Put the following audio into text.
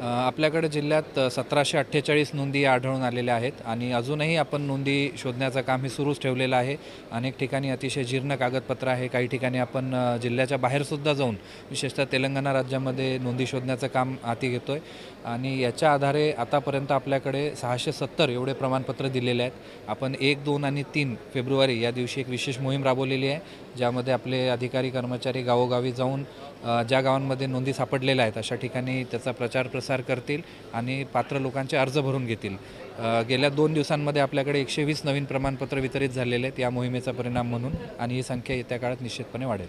आपल्याकडे जिल्ह्यात सतराशे अठ्ठेचाळीस नोंदी आढळून आलेल्या आहेत आणि अजूनही आपण नोंदी शोधण्याचं काम हे सुरूच ठेवलेलं आहे. अनेक ठिकाणी अतिशय जीर्ण कागदपत्र आहे. काही ठिकाणी आपण जिल्ह्याच्या बाहेरसुद्धा जाऊन विशेषतः तेलंगणा राज्यामध्ये नोंदी शोधण्याचं काम हाती घेतो आहे आणि याच्या आधारे आतापर्यंत आपल्याकडे सहाशे सत्तर एवढे प्रमाणपत्र दिलेले आहेत. आपण एक दोन आणि तीन फेब्रुवारी या दिवशी एक विशेष मोहीम राबवलेली आहे ज्यामध्ये आपले अधिकारी कर्मचारी गावोगावी जाऊन ज्या गावांमध्ये नोंदी सापडलेल्या आहेत अशा ठिकाणी त्याचा प्रचार प्रसार करतील आणि पात्र लोकांचे अर्ज भरून घेतील. गेल्या दोन दिवसांमध्ये आपल्याकडे एकशे वीस नवीन प्रमाणपत्र वितरित झालेले आहेत या मोहिमेचा परिणाम म्हणून आणि ही संख्या येत्या काळात निश्चितपणे वाढेल.